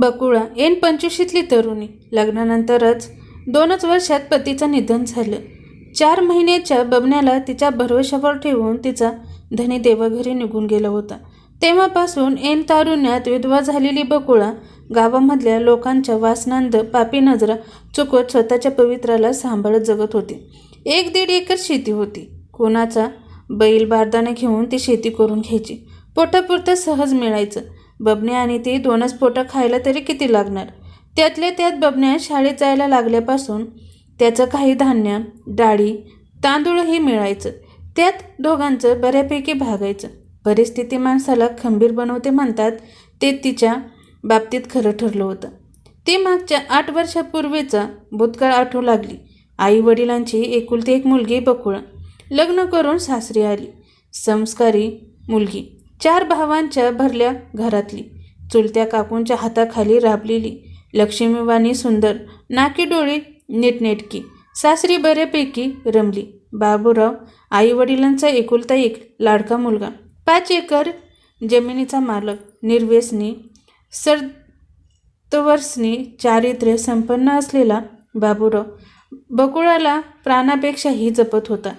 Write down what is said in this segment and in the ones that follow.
Bakula N पंचवीशीतली तरुणी. लग्नानंतरच दोनच वर्षात पतीचं निधन झालं. चार महिन्याच्या बबण्याला तिच्या भरवशावर ठेवून तिचा धनी देवाघरी निघून गेला होता. तेव्हापासून एन तारुण्यात विधवा झालेली बकुळा गावामधल्या लोकांच्या वासनांद पापी नजरा चुकवत स्वतःच्या पवित्राला सांभाळत जगत होती. एक दीड एकर शेती होती. कोणाचा बैल बारदाने घेऊन ती शेती करून घ्यायची. पोटापुरतं सहज मिळायचं. बबण्या आणि ती दोनच पोटं खायला तरी किती लागणार? त्यातल्या त्यात बबण्या शाळेत जायला लागल्यापासून त्याचं काही धान्य डाळी तांदूळही मिळायचं. त्यात दोघांचं बऱ्यापैकी भागायचं. परिस्थिती माणसाला खंबीर बनवते म्हणतात ते तिच्या बाबतीत खरं ठरलं होतं. ती मागच्या आठ वर्षापूर्वीचा भूतकाळ आठवू लागली. आई वडिलांची एकुलती एक मुलगी बकुळा. लग्न करून सासरी आली. संस्कारी मुलगी. चार भावांच्या भरल्या घरातली. चुलत्या काकूंच्या हाताखाली राबलेली लक्ष्मीवाणी सुंदर नाकी डोळी नीटनेटकी सासरी बऱ्यापैकी रमली. बाबूराव आई वडिलांचा एकुलता एक लाडका मुलगा. पाच एकर जमिनीचा मालक. निर्व्यसनी सर्तवर्सनी चारित्र्य संपन्न असलेला बाबूराव बकुळाला प्राणापेक्षाही जपत होता.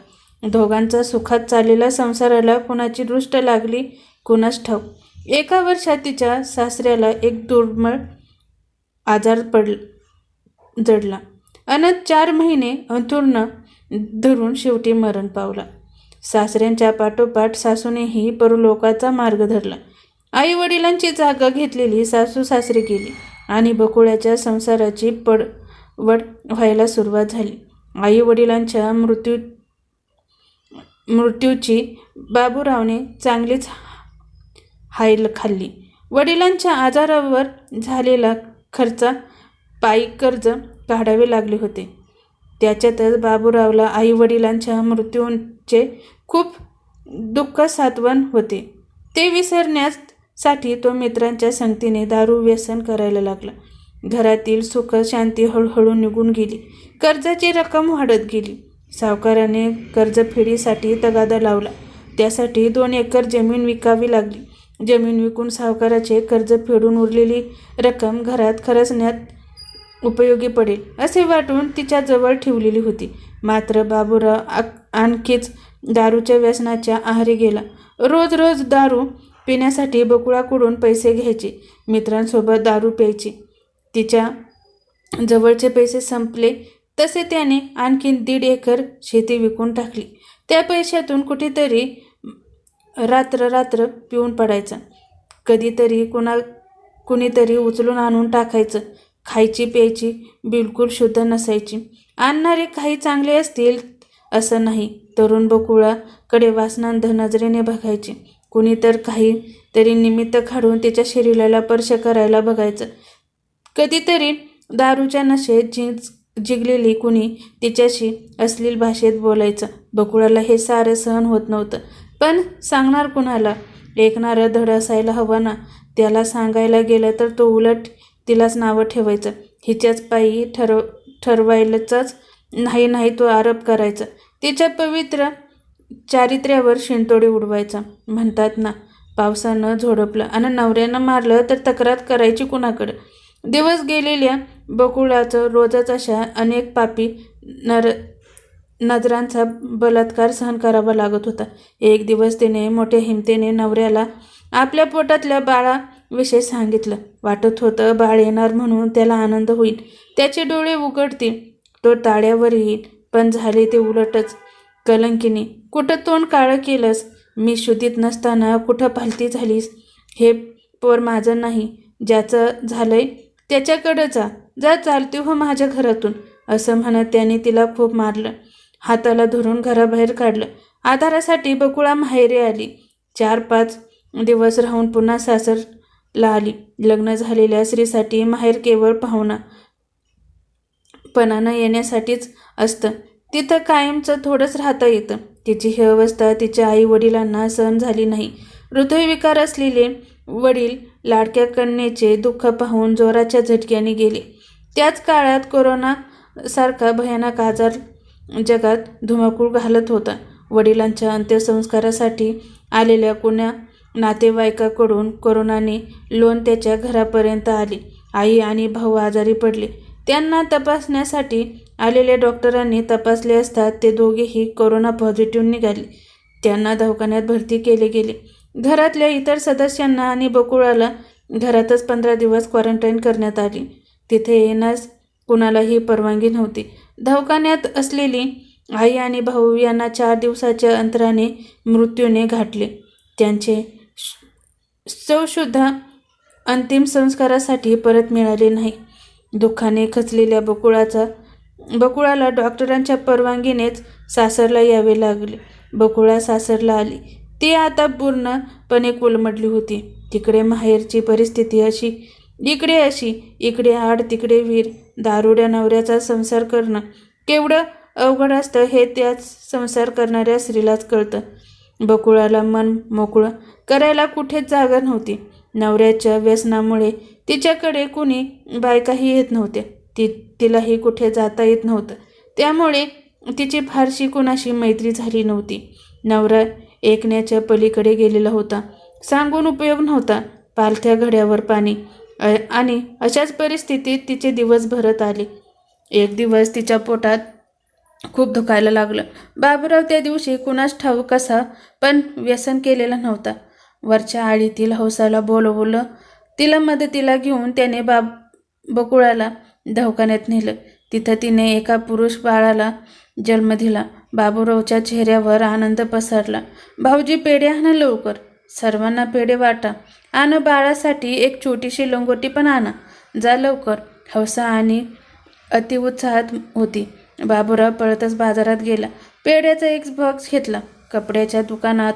दोघांचा सुखात चाललेला संसाराला कुणाची दृष्ट लागली कुणास ठाऊक. एका वर्षात तिच्या सासऱ्याला एक दुर्मळ आजार पड जडला. अनंत चार महिने अंथुर्ण धरून शेवटी मरण पावला. सासऱ्यांच्या पाठोपाठ सासूनेही परलोकाचा मार्ग धरला. आई वडिलांची जागा घेतलेली सासू सासरी गेली आणि बकुळ्याच्या संसाराची पडवड व्हायला सुरुवात झाली. आई वडिलांच्या मृत्यू मृत्यूची बाबूरावने चांगलीच हायल खाल्ली. वडिलांच्या आजारावर झालेला खर्चा पायी कर्ज काढावे लागले होते. त्याच्यातच बाबूरावला आई वडिलांच्या मृत्यूंचे खूप दुःख सातवण होते. ते विसरण्यासाठी तो मित्रांच्या संगतीने दारू व्यसन करायला लागला. घरातील सुख शांती हळूहळू निघून गेली. कर्जाची रक्कम वाढत गेली. सावकाराने कर्जफेडीसाठी तगादा लावला. त्यासाठी दोन एकर जमीन विकावी लागली. जमीन विकून सावकाराचे कर्ज फेडून उरलेली रक्कम घरात खरचण्यात उपयोगी पडेल असे वाटून तिच्या जवळ ठेवलेली होती. मात्र बाबूराव आणखीच दारूच्या व्यसनाच्या आहारी गेला. रोज रोज दारू पिण्यासाठी बकुळाकडून पैसे घ्यायचे मित्रांसोबत दारू प्यायची. तिच्या जवळचे पैसे संपले तसे त्याने आणखीन दीड एकर शेती विकून टाकली. त्या पैशातून कुठेतरी रात्र रात्र पिऊन पडायचं. कधीतरी कुणा कुणीतरी उचलून आणून टाकायचं. खायची प्यायची बिलकुल शुद्ध नसायची. आणणारे काही चांगले असतील असं नाही. तरुण बकुळाकडे वासनांध नजरेने बघायचे. कुणी तर काही तरी निमित्त काढून तिच्या शरीराला स्पर्श करायला बघायचं. कधीतरी दारूच्या नशेत जीन्स जिगलेली कुणी तिच्याशी अश्लील भाषेत बोलायचं. बकुळाला हे सारं सहन होत नव्हतं. पण सांगणार कुणाला? ऐकणारं धड असायला हवं ना. त्याला सांगायला गेलं तर तो उलट तिलाच नावं ठेवायचं. हिच्याच पायी ठरव ठरवायलाच नाही नाही तो आरोप करायचा. तिच्या पवित्र चारित्र्यावर शिंतोडी उडवायचा. म्हणतात ना पावसानं झोडपलं आणि नवऱ्यानं मारलं तर तक्रार करायची कुणाकडं? दिवस गेलेल्या बकुळाचं रोजच अशा अनेक पापी नर नजरांचा बलात्कार सहन करावा लागत होता. एक दिवस तिने मोठ्या हिमतीने नवऱ्याला आपल्या पोटातल्या बाळाविषयी सांगितलं. वाटत होतं बाळ येणार म्हणून त्याला आनंद होईल. त्याचे डोळे उघडतील. तो ताळ्यावर येईल. पण झाले ते उलटच. कलंकिनी कुठं तोंड काळं केलंस? मी शुद्धीत नसताना कुठं पालती झालीस? हे पोर माझं नाही. ज्याचं झालंय त्याच्याकडं जा जा चालते हो माझ्या घरातून असं म्हणत त्याने तिला खूप मारलं. हाताला धरून घराबाहेर काढलं. आधारासाठी बकुळा माहेरी आली. चार पाच दिवस राहून पुन्हा सासरला आली. लग्न झालेल्या स्त्रीसाठी माहेर केवळ पाहुणा पणानं येण्यासाठीच असतं. तिथं कायमचं थोडंच राहता येतं. तिची ही अवस्था तिच्या आई वडिलांना सहन झाली नाही. हृदयविकार असलेले वडील लाडक्या कन्येचे दुःख पाहून जोराच्या झटक्याने गेले. त्याच काळात कोरोना सारखा भयानक आजार जगात धुमाकूळ घालत होता. वडिलांच्या अंत्यसंस्कारासाठी आलेल्या कुण्या नातेवाईकाकडून कोरोनाने लोन त्याच्या घरापर्यंत आली. आई आणि भाऊ आजारी पडले. त्यांना तपासण्यासाठी आलेल्या डॉक्टरांनी तपासले असता ते दोघेही कोरोना पॉझिटिव्ह निघाले. त्यांना दवाखान्यात भरती केले गेले. घरातल्या इतर सदस्यांना आणि बकुळाला घरातच पंधरा दिवस क्वारंटाईन करण्यात आली. तिथे येण्यास कुणालाही परवानगी नव्हती. दवाखान्यात असलेली आई आणि भाऊ यांना चार दिवसाच्या अंतराने मृत्यूने घाटले त्यांचे चवशुद्धा अंतिम संस्कारासाठी परत मिळाले नाही. दुःखाने खचलेल्या बकुळाचा बकुळाला डॉक्टरांच्या परवानगीनेच सासरला यावे लागले. बकुळा सासरला आली. ती आता पूर्णपणे कोलमडली होती. तिकडे माहेरची परिस्थिती अशी इकडे अशी इकडे आड तिकडे वीर दारुड्या नवऱ्याचा संसार करणं. केवढं अवघड असतं हे त्याच संसार करणाऱ्या स्त्रीलाच कळतं. बकुळाला मन मोकळं करायला कुठेच जागा नव्हती. नवऱ्याच्या व्यसनामुळे तिच्याकडे कुणी बायकाही येत नव्हत्या ती तिलाही कुठे जाता येत नव्हतं. त्यामुळे तिची फारशी कुणाशी मैत्री झाली नव्हती. नवरा ऐकण्याच्या पलीकडे गेलेला होता. सांगून उपयोग नव्हता. पालथ्या घड्यावर पाणी. अ- आणि अशाच परिस्थितीत तिचे दिवस भरत आले. एक दिवस तिच्या पोटात खूप दुखायला लागलं. बाबूराव त्या दिवशी कुणास ठाऊ कसा पण व्यसन केलेला नव्हता. वरच्या आळीतील हौसाला बोलवलं. तिला मदतीला घेऊन त्याने बाब बकुळाला दवाखान्यात नेलं. तिथं तिने एका पुरुष बाळाला जन्म दिला. बाबूरावच्या चेहऱ्यावर आनंद पसरला. भाऊजी पेढे आणा लवकर. सर्वांना पेढे वाटा. आणि बाळासाठी एक छोटीशी लंगोटी पण आणा. जा लवकर. हौसा आणि अतिउत्साहात होती. बाबूराव पळतच बाजारात गेला. पेढ्याचा एक बॉक्स घेतला. कपड्याच्या दुकानात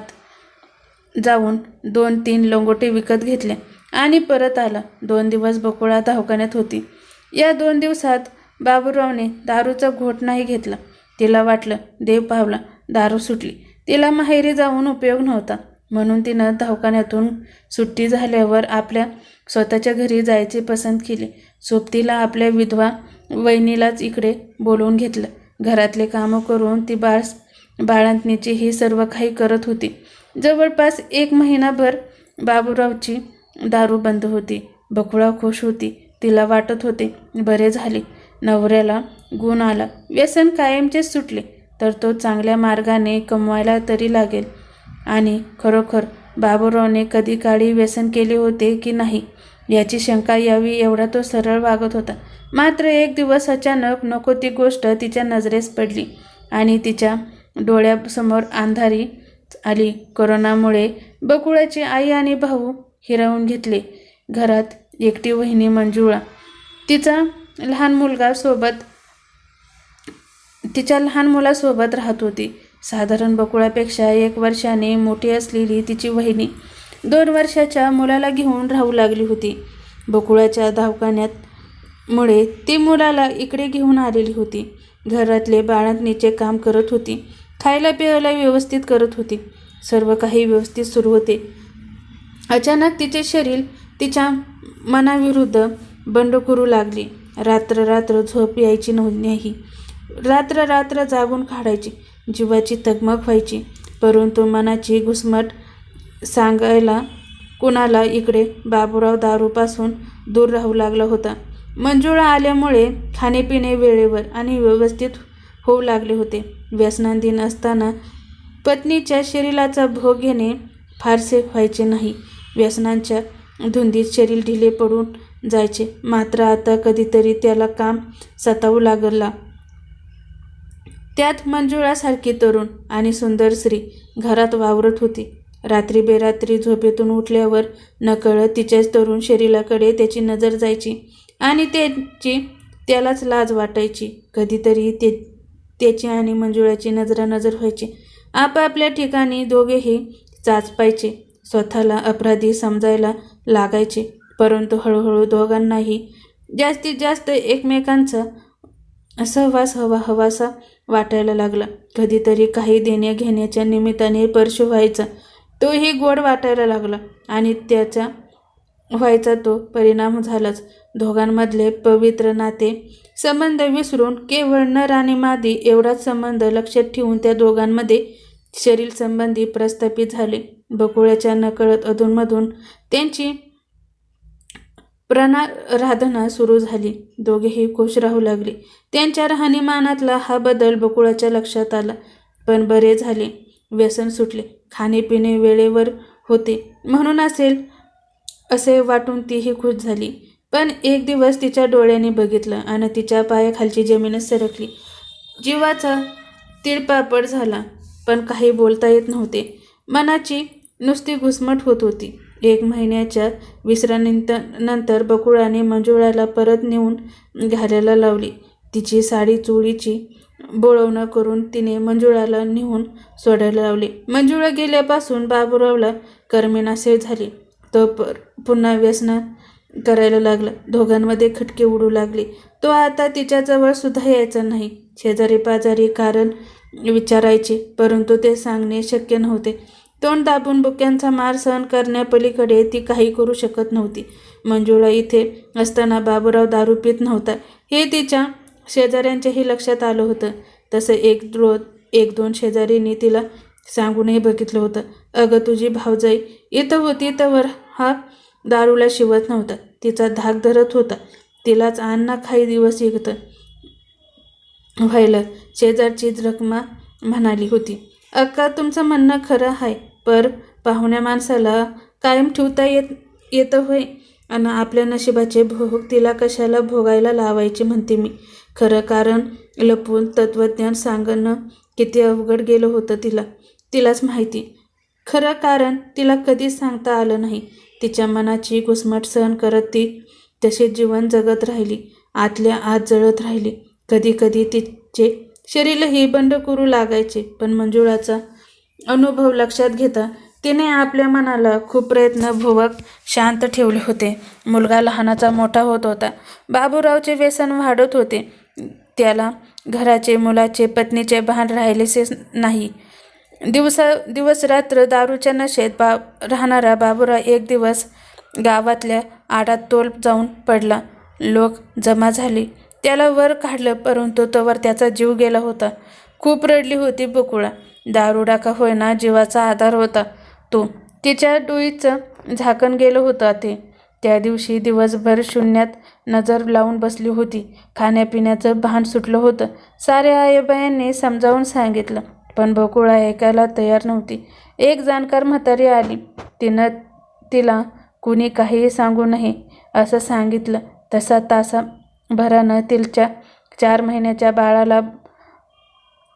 जाऊन दोन तीन लंगोटे विकत घेतले आणि परत आला. दोन दिवस बकुळा धावखान्यात होती. या दोन दिवसात बाबूरावने दारूचा घोट नाही घेतला. तिला वाटलं देव पावला दारू सुटली. तिला माहेरी जाऊन उपयोग नव्हता. म्हणून तिनं दवाखान्यातून सुट्टी झाल्यावर आपल्या स्वतःच्या घरी जायची पसंत केली. सोबतीला आपल्या विधवा वहिनीलाच इकडे बोलवून घेतलं. घरातले कामं करून ती बाळ बाळांतणीची ही सर्व काही करत होती. जवळपास एक महिनाभर बाबूरावची दारू बंद होती. बकुळा खुश होती. तिला वाटत होते बरे झाले. नवऱ्याला गुण आला. व्यसन कायमचेच सुटले तर तो चांगल्या मार्गाने कमवायला तरी लागेल. आणि खरोखर बाबूरावने कधी काळी व्यसन केले होते की नाही याची शंका यावी एवढा तो सरळ वागत होता. मात्र एक दिवस अचानक नको ती गोष्ट तिच्या नजरेस पडली आणि तिच्या डोळ्यासमोर अंधारी आली. कोरोनामुळे बकुळाची आई आणि भाऊ हिरावून घेतले. घरात एकटी वहिनी मंजुळा. तिचा लहान मुलगासोबत तिच्या लहान मुलासोबत राहत होती. साधारण बकुळापेक्षा एक वर्षाने मोठी असलेली तिची वहिनी दोन वर्षाच्या मुलाला घेऊन राहू लागली होती. बकुळाच्या दवाखान्यात मुळे ती मुलाला इकडे घेऊन आलेली होती. घरातले बाळांनीचे काम करत होती. खायला प्यायला व्यवस्थित करत होती. सर्व काही व्यवस्थित सुरू होते. अचानक तिचे शरीर तिच्या मनाविरुद्ध बंड करू लागली. रात्र रात्र झोप यायची नाही रात्र रात्र जागून काढायची जीवाची तगमग व्हायची. परंतु मनाची घुसमट सांगायला कुणाला इकडे बाबूराव दारूपासून दूर राहू लागला होता. मंजुळा आल्यामुळे खाणेपिणे वेळेवर आणि व्यवस्थित होऊ लागले होते. व्यसनाधीन असताना पत्नीच्या शरीराचा भोग घेणे फारसे व्हायचे नाही. व्यसनांच्या धुंदीत शरीर ढिले पडून जायचे. मात्र आता कधीतरी त्याला काम सतावू लागला. त्यात मंजुळासारखी तरुण आणि सुंदर स्त्री घरात वावरत होती. रात्री बेरात्री झोपेतून उठल्यावर नकळत तिच्याच तरुण शरीराकडे त्याची नजर जायची आणि त्याची त्यालाच लाज वाटायची. कधीतरी ते त्याची आणि मंजुळाची नजरानजर व्हायची. आपापल्या ठिकाणी दोघेही चाचपायचे. स्वतःला अपराधी समजायला लागायचे. परंतु हळूहळू दोघांनाही जास्तीत जास्त एकमेकांचा सहवास हवा हवासा वाटायला लागला. कधीतरी काही देण्या घेण्याच्या निमित्ताने स्पर्श व्हायचा तोही गोड वाटायला लागला आणि त्याचा व्हायचा तो परिणाम झालाच. दोघांमधले पवित्र नाते संबंध विसरून केवळ नर आणि मादी एवढाच संबंध लक्षात ठेवून त्या दोघांमध्ये शरीर संबंधी प्रस्थापित झाले. बकुळ्याच्या नकळत अधूनमधून त्यांची प्राणाराधना सुरू झाली. दोघेही खुश राहू लागले. त्यांच्या राहणीमानातला हा बदल बकुळाच्या लक्षात आला. पण बरे झाले. व्यसन सुटले. खाणेपिणे वेळेवर होते. म्हणून असेल असे वाटून तीही खुश झाली. पण एक दिवस तिच्या डोळ्याने बघितलं आणि तिच्या पायाखालची जमीनच सरकली. जीवाचा तिळपापड झाला पण काही बोलता येत नव्हते. मनाची नुसती घुसमट होत होती. एक महिन्याच्या विश्रांतीनंतर नंतर बकुळाने मंजुळाला परत नेऊन घालायला लावली. तिची साडी चोळीची बोळवणं करून तिने मंजुळाला नेऊन सोडायला लावले. मंजुळा गेल्यापासून बाबुरावला करमेनासे झाली. तो पर पुन्हा व्यसन करायला लागला. दोघांमध्ये खटके उडू लागले. तो आता तिच्याजवळ सुद्धा यायचा नाही. शेजारी पाजारी कारण विचारायचे परंतु ते सांगणे शक्य नव्हते. तोंड दाबून बुक्यांचा मार सहन करण्यापलीकडे ती काही करू शकत नव्हती. मंजुळा इथे असताना बाबूराव दारू पित नव्हता. हे तिच्या शेजाऱ्यांच्याही लक्षात आलं होतं. तसं एक रोज एक दोन शेजारींनी तिला सांगूनही बघितलं होतं. अगं तुझी भावजाई इथं होती तर हा दारूला शिवत नव्हता. तिचा धाक धरत होता. तिलाच अण्णा काही दिवस येतं व्हायला शेजारचीच रकमा म्हणाली होती. अक्का तुमचं म्हणणं खरं आहे. पर पाहुण्या माणसाला कायम ठेवता येत येतं होय. आणि आपल्या नशिबाचे भोग तिला कशाला भोगायला लावायचे म्हणते मी. खरं कारण लपून तत्त्वज्ञान सांगणं किती अवघड गेलं होतं तिला. तिलाच माहिती. खरं कारण तिला कधीच सांगता आलं नाही. तिच्या मनाची घुसमट सहन करत ती तसे जीवन जगत राहिली. आतल्या आत जळत राहिली. कधी कधी तिचे शरीरही बंड करू लागायचे. पण मंजुळाचा अनुभव लक्षात घेता तिने आपल्या मनाला खूप प्रयत्नभूवक शांत ठेवले होते. मुलगा लहानाचा मोठा होत होता. बाबूरावचे व्यसन वाढत होते. त्याला घराचे मुलाचे पत्नीचे भान राहिलेसे नाही. दिवसा दिवस रात्र दारूच्या नशेत बा राहणारा बाबूराव एक दिवस गावातल्या आडात तोल जाऊन पडला. लोक जमा झाले. त्याला वर काढलं परंतु तोवर त्याचा जीव गेला होता. खूप रडली होती बकुळा. दारुडा का होईना जीवाचा आधार होता. तो तिच्या डोईचं झाकण गेलं होतं ते त्या दिवशी दिवसभर शून्यात नजर लावून बसली होती. खाण्यापिण्याचं भान सुटलं होतं. साऱ्या आईबायांनी समजावून सांगितलं पण बकुळा ऐकायला तयार नव्हती. एक जाणकार म्हातारी आली. तिनं तिला कुणी काहीही सांगू नये असं सांगितलं. तसा तासाभरानं तिच्या चार महिन्याच्या बाळाला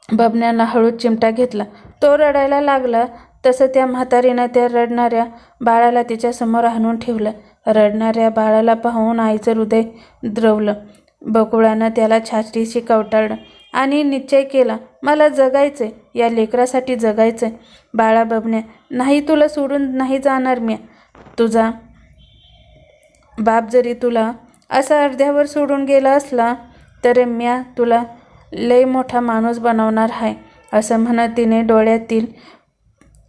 बबन्यानं हळूच चिमटा घेतला. तो रडायला लागला. तसं त्या म्हातारीनं त्या रडणाऱ्या बाळाला तिच्यासमोर आणून ठेवलं. रडणाऱ्या बाळाला पाहून आईचं हृदय द्रवलं. बकुळानं त्याला छातीशी कवटाळलं आणि निश्चय केला मला जगायचंय. या लेकरासाठी जगायचंय. बाळा बबण्या नाही तुला सोडून नाही जाणार मी तुझा बाप जरी तुला असा अर्ध्यावर सोडून गेला असला तर म्या तुला लय मोठा माणूस बनवणार आहे असं म्हणत तिने डोळ्यातील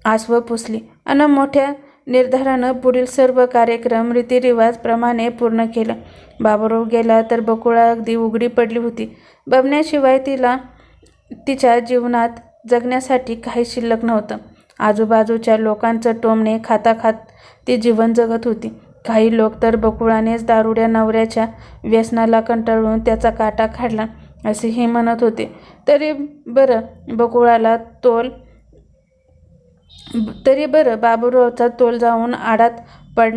आसवं पुसली. आणि मोठ्या निर्धारानं पुढील सर्व कार्यक्रम रीतिरिवाजप्रमाणे पूर्ण केलं. बाबूराव गेला तर बकुळा अगदी उघडी पडली होती. बबण्याशिवाय तिला तिच्या जीवनात जगण्यासाठी काही शिल्लक नव्हतं आजूबाजूच्या लोकांचं टोमणे खाता खात ती जीवन जगत होती. काही लोक तर बकुळानेच दारुड्या नवऱ्याच्या व्यसनाला कंटाळून त्याचा काटा काढला असे हे म्हणत होते. तरी बरं बकुळाला तोल तरी बरं बाबूरावचा तोल जाऊन आडात पड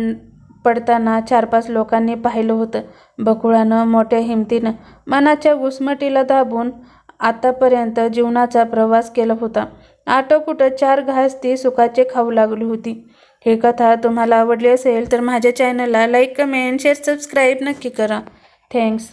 पडताना चार पाच लोकांनी पाहिलं होतं. बकुळानं मोठ्या हिमतीनं मनाच्या घुसमटीला दाबून आतापर्यंत जीवनाचा प्रवास केला होता. आटोपुटं चार घास ती सुखाचे खाऊ लागली होती. ही कथा तुम्हाला आवडली असेल तर माझ्या चॅनलला लाईक कमेंट शेअर सबस्क्राईब नक्की करा. थँक्स.